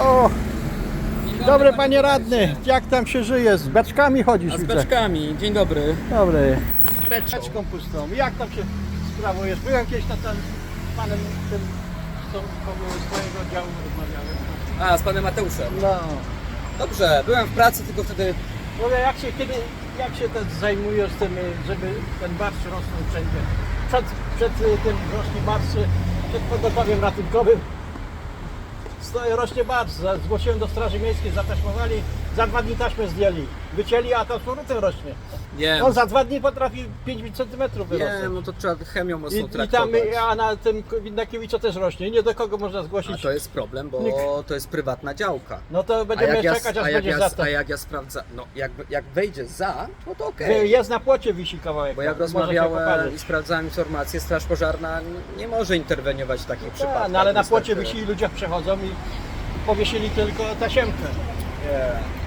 O, dobry panie radny, jak tam się żyje? Z beczkami chodzisz A z widzę. beczkami, dzień dobry. Dobry. Z beczką. Beczką pustą. Jak tam się sprawujesz? Byłem kiedyś na ten z panem tym, tą kogo swojego działu rozmawiałem. A, z panem Mateuszem. No. Dobrze, byłem w pracy, tylko wtedy... Mówię, jak się kiedy, jak się ten zajmujesz tym, żeby ten barszcz rosnął wszędzie? Przed, przed y, tym rośnie barszcz, przed pogotowiem ratunkowym stoi, rośnie. Za- Zgłosiłem do Straży Miejskiej, zataśmowali, za dwa dni taśmę zdjęli. Wycięli, a tam powrotem rośnie. Nie, On za dwa dni potrafi 5 cm nie, wyrosnąć. no to trzeba chemią mocno I, I tam, traktować. a na tym Windakiewicza też rośnie. Nie do kogo można A zgłosić. to jest problem, bo Nikt. to jest prywatna działka. No to A będziemy jak, ja, czekać, a, aż jak będzie ja, za to. a jak ja sprawdzam, no jak, jak wejdzie za, no to okej. Jest na płocie wisi kawałek. Bo jak Może się rozmawiałem i sprawdzałem informacje, Straż Pożarna nie może interweniować w takich Tak, przypadkach. no ale na niestety. płocie wisi i ludzie przechodzą i powiesili tylko tasiemkę. Nie,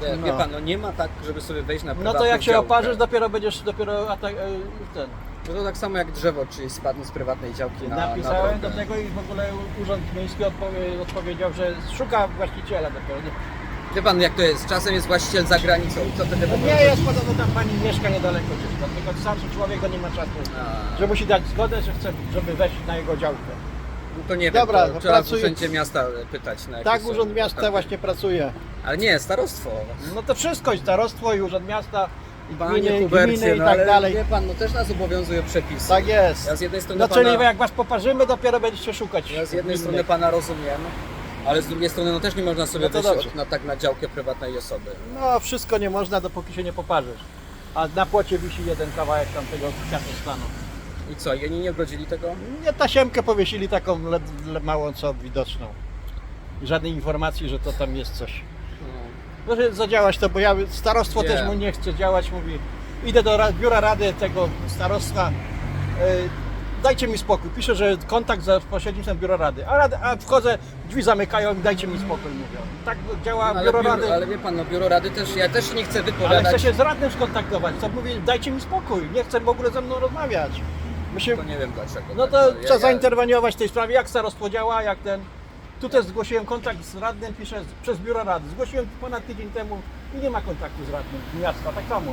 No. Wie pan, no nie ma tak, żeby sobie wejść na No to jak się działkę. oparzysz, dopiero będziesz dopiero atak, e, ten. No to tak samo jak drzewo, czyli spadnie z prywatnej działki na, Napisałem na do drogę. tego i w ogóle Urząd Miejski odpowie, odpowiedział, że szuka właściciela dopiero. Nie, Wie pan jak to jest? Czasem jest właściciel za granicą co wtedy no nie jest podobno tam pani mieszka niedaleko gdzieś, tam, tylko starszy człowiek to nie ma czasu. A, Że musi dać zgodę, że chce, żeby wejść na jego działkę. no to nie Dobra, wiem, to trzeba w pracuję- urzędzie miasta pytać. Na jakie Tak są Urząd Miasta właśnie pracuje. Ale nie, starostwo. No to wszystko, i starostwo, i Urząd Miasta, i Panie gminy, Hubercie, gminy i no tak ale dalej. wie pan, no też nas obowiązują przepisy. Tak jest. Ja z jednej strony No pana, czyli jak was poparzymy, dopiero będziecie szukać. ja z jednej strony pana rozumiem, ale z drugiej strony no też nie można sobie No to wejść dobrze. od- na, tak na działkę prywatnej osoby. No wszystko nie można, dopóki się nie poparzysz. A na płocie wisi jeden kawałek tamtego stanu. I co, i oni nie ogrodzili tego? Nie tasiemkę powiesili taką led, le, małą co widoczną. Żadnej informacji, że to tam jest coś. No. Może zadziałać to, bo ja starostwo Wiem. też mu nie chce działać, mówi. Idę do ra- biura rady tego starostwa. y, dajcie mi spokój. Pisze, że kontakt za pośrednictwem biura rady. A, rady, a wchodzę, drzwi zamykają i dajcie mi spokój, mówią. Tak działa ale, biuro biuro, rady. ale wie pan, no biuro rady też, ja też nie chcę Ale wypowiadać. chcę się z radnym skontaktować. To mówi, dajcie mi spokój, nie chcę w ogóle ze mną rozmawiać. My się, To nie wiem dlaczego. no tak, to ja- trzeba ja- zainterweniować w tej sprawie, jak starostwo działa, jak ten. Tu też zgłosiłem kontakt z radnym, piszę przez biuro rady. Zgłosiłem ponad tydzień temu i nie ma kontaktu z radnym miasta, tak samo.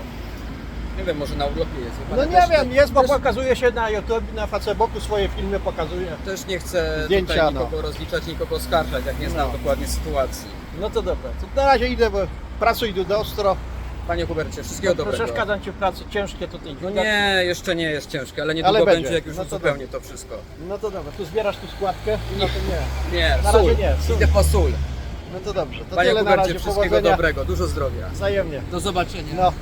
Nie wiem, może na urlopie jest. pan, No nie też- wiem, jest, bo też, pokazuje się na YouTube, na Facebooku swoje filmy pokazuje. też nie chcę Zdjęcia, tutaj no. nikogo rozliczać, nikogo oskarżać, jak nie znam No. dokładnie sytuacji. No to dobra, to na razie idę, bo pracuj tu do ostro. Panie Hubercie, wszystkiego dobrego. Przeszkadzam Ci w pracy, ciężkie tutaj. No nie, jeszcze nie jest ciężkie, ale niedługo Ale będzie, będzie. jak już No to uzupełnię to wszystko. No to dobra, tu zbierasz tu składkę? No to nie. Nie, Na sól. razie nie, sól. Idę po sól. No to dobrze, to Panie tyle na Hubercie, razie, wszystkiego powodzenia. dobrego, dużo zdrowia. Wzajemnie. Do zobaczenia. No.